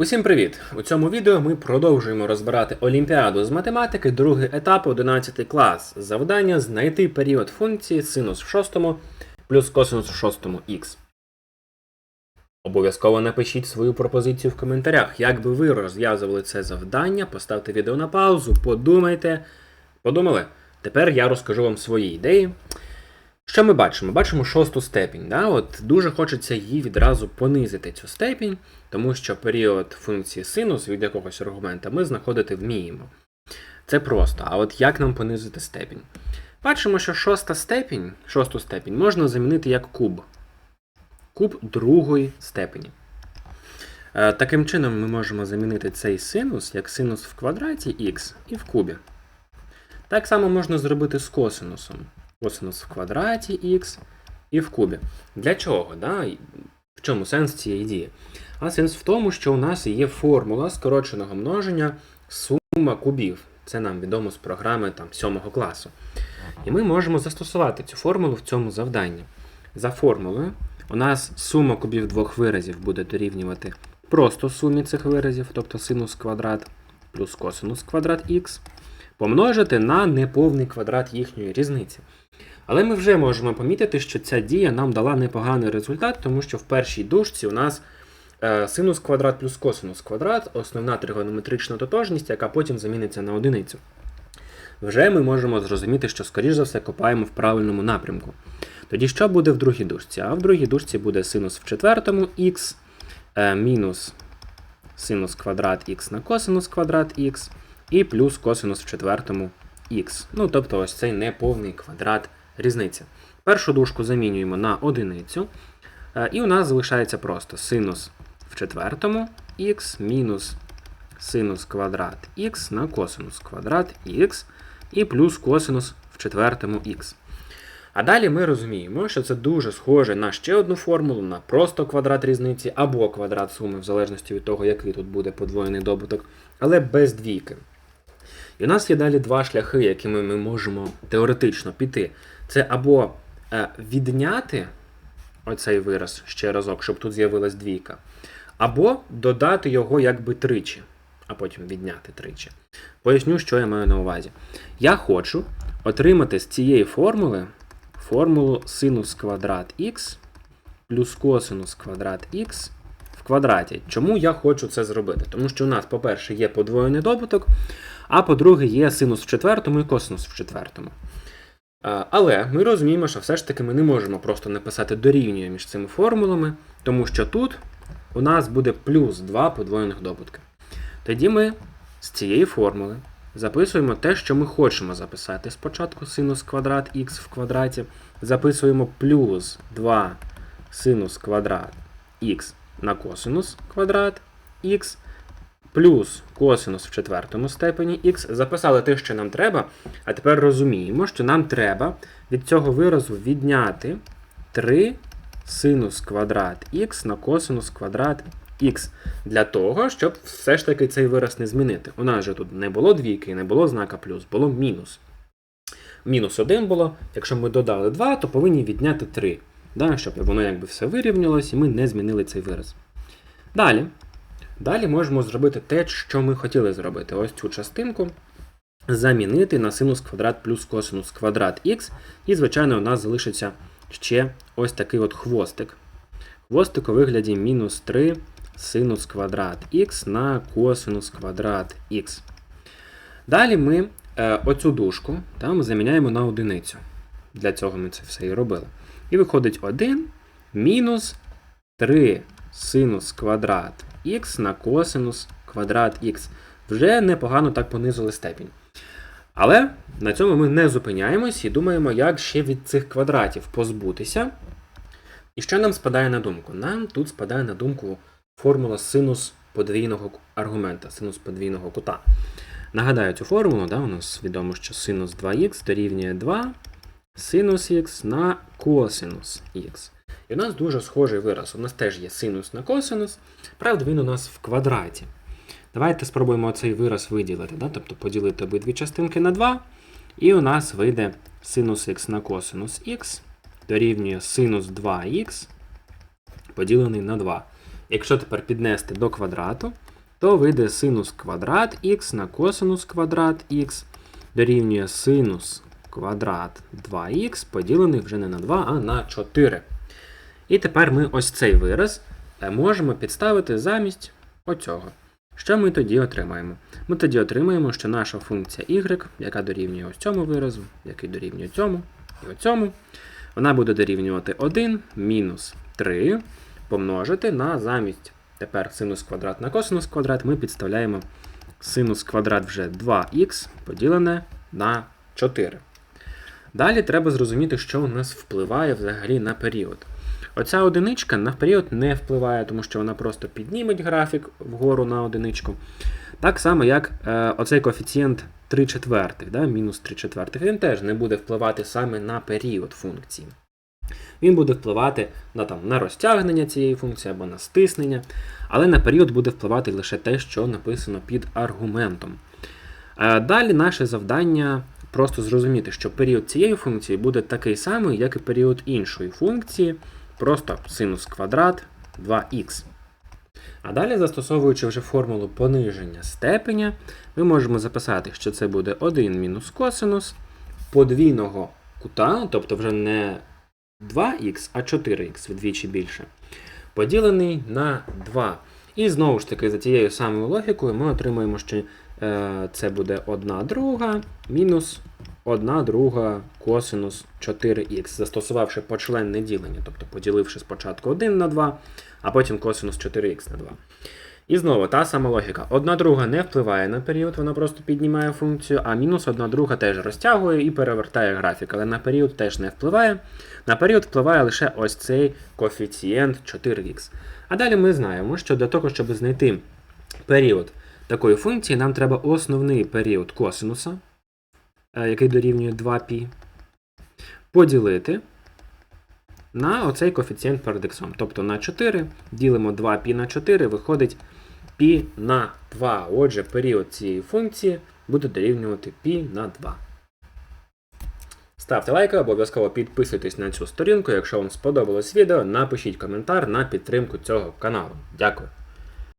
Усім привіт! У цьому відео ми продовжуємо розбирати Олімпіаду з математики, другий етап, 11 клас. Завдання знайти період функції синус в шостому плюс косинус в шостому х. Обов'язково напишіть свою пропозицію в коментарях. Як би ви розв'язували це завдання, поставте відео на паузу, подумайте. Подумали? Тепер я розкажу вам свої ідеї. Що ми бачимо? Бачимо шосту степінь. Да? От Дуже хочеться її відразу понизити цю степінь, тому що період функції синус від якогось аргумента ми знаходити вміємо. Це просто. А от як нам понизити степінь? Бачимо, що шоста степінь, шосту степінь можна замінити як куб. Куб другої степені. Е, Таким чином, ми можемо замінити цей синус як синус в квадраті х і в кубі. Так само можна зробити з косинусом косинус в квадраті х і в кубі. Для чого? Да? В чому сенс цієї дії? А сенс в тому, що у нас є формула скороченого множення сума кубів. Це нам відомо з програми там, 7 класу. І ми можемо застосувати цю формулу в цьому завданні. За формулою, у нас сума кубів двох виразів буде дорівнювати просто сумі цих виразів, тобто синус квадрат плюс косинус квадрат х, помножити на неповний квадрат їхньої різниці. Але ми вже можемо помітити, що ця дія нам дала непоганий результат, тому що в першій дужці у нас е, синус квадрат плюс косинус квадрат, основна тригонометрична тотожність, яка потім заміниться на одиницю. Вже ми можемо зрозуміти, що, скоріш за все, копаємо в правильному напрямку. Тоді що буде в другій дужці? А в другій дужці буде синус в четвертому х е, мінус синус квадрат х на косинус квадрат х і плюс косинус в четвертому х. Ну, тобто ось цей неповний квадрат різниця. Першу дужку замінюємо на одиницю. е, І у нас залишається просто синус в четвертому х мінус синус квадрат х на косинус квадрат х і плюс косинус в четвертому х. А далі ми розуміємо, що це дуже схоже на ще одну формулу, на просто квадрат різниці або квадрат суми, в залежності від того, який тут буде подвоєний добуток, але без двійки. І у нас є далі два шляхи, якими ми можемо теоретично піти. Це або е, відняти оцей вираз ще разок, щоб тут з'явилась двійка, або додати його якби тричі, а потім відняти тричі. Поясню, що я маю на увазі. Я хочу отримати з цієї формули формулу синус квадрат х плюс косинус квадрат х в квадраті. Чому я хочу це зробити? Тому що у нас, по-перше, є подвоєний добуток, а по-друге, є синус в четвертому і косинус в четвертому. Але ми розуміємо, що все ж таки ми не можемо просто написати дорівнює між цими формулами, тому що тут у нас буде плюс 2 подвоєних добутки. Тоді ми з цієї формули записуємо те, що ми хочемо записати. Спочатку синус квадрат х в квадраті, записуємо плюс 2 синус квадрат х на косинус квадрат х, плюс косинус в четвертому степені х. Записали те, що нам треба, а тепер розуміємо, що нам треба від цього виразу відняти 3 синус квадрат х на косинус квадрат х. Для того, щоб все ж таки цей вираз не змінити. У нас же тут не було двійки, не було знака плюс, було мінус. Мінус 1 було. Якщо ми додали 2, то повинні відняти 3. Да, щоб воно якби все вирівнялось і ми не змінили цей вираз. Далі. Далі можемо зробити те, що ми хотіли зробити. Ось цю частинку замінити на синус квадрат плюс косинус квадрат х. І, звичайно, у нас залишиться ще ось такий от хвостик. Хвостик у вигляді мінус 3 синус квадрат х на косинус квадрат х. Далі ми е, оцю дужку та, ми заміняємо на одиницю. Для цього ми це все і робили. І виходить 1 мінус 3 синус квадрат х на косинус квадрат х. Вже непогано так понизили степінь. Але на цьому ми не зупиняємось і думаємо, як ще від цих квадратів позбутися. І що нам спадає на думку? Нам тут спадає на думку формула синус подвійного аргумента, синус подвійного кута. Нагадаю цю формулу, да, у нас відомо, що синус 2х дорівнює 2 синус х на косинус х. І у нас дуже схожий вираз. У нас теж є синус на косинус, правда, він у нас в квадраті. Давайте спробуємо цей вираз виділити, да? тобто поділити обидві частинки на 2. І у нас вийде синус х на косинус х дорівнює синус 2х поділений на 2. Якщо тепер піднести до квадрату, то вийде синус квадрат х на косинус квадрат х дорівнює синус квадрат 2х, поділений вже не на 2, а на 4. І тепер ми ось цей вираз е, можемо підставити замість оцього. Що ми тоді отримаємо? Ми тоді отримаємо, що наша функція y, яка дорівнює ось цьому виразу, який дорівнює цьому і оцьому, вона буде дорівнювати 1 мінус 3 помножити на замість тепер синус квадрат на косинус квадрат, ми підставляємо синус квадрат вже 2х поділене на 4. Далі треба зрозуміти, що у нас впливає взагалі на період. Оця одиничка на період не впливає, тому що вона просто підніметь графік вгору на одиничку. Так само, як е, оцей коефіцієнт 3 четвертих, да, мінус 3 четвертих, він теж не буде впливати саме на період функції. Він буде впливати на, там, на розтягнення цієї функції або на стиснення, але на період буде впливати лише те, що написано під аргументом. Е, Далі наше завдання просто зрозуміти, що період цієї функції буде такий самий, як і період іншої функції, просто синус квадрат 2х. А далі, застосовуючи вже формулу пониження степеня, ми можемо записати, що це буде 1 мінус косинус подвійного кута, тобто вже не 2х, а 4х вдвічі більше, поділений на 2. І знову ж таки, за тією самою логікою, ми отримаємо, що е, це буде 1 друга мінус 1 друга косинус 4х, застосувавши почленне ділення, тобто поділивши спочатку 1 на 2, а потім косинус 4х на 2. І знову та сама логіка. Одна друга не впливає на період, вона просто піднімає функцію, а мінус одна друга теж розтягує і перевертає графік, але на період теж не впливає. На період впливає лише ось цей коефіцієнт 4х. А далі ми знаємо, що для того, щоб знайти період такої функції, нам треба основний період косинуса, який дорівнює 2π, поділити на оцей коефіцієнт перед іксом. Тобто на 4 ділимо 2π на 4, виходить π на 2. Отже, період цієї функції буде дорівнювати π на 2. Ставте лайки, обов'язково підписуйтесь на цю сторінку. Якщо вам сподобалось відео, напишіть коментар на підтримку цього каналу. Дякую.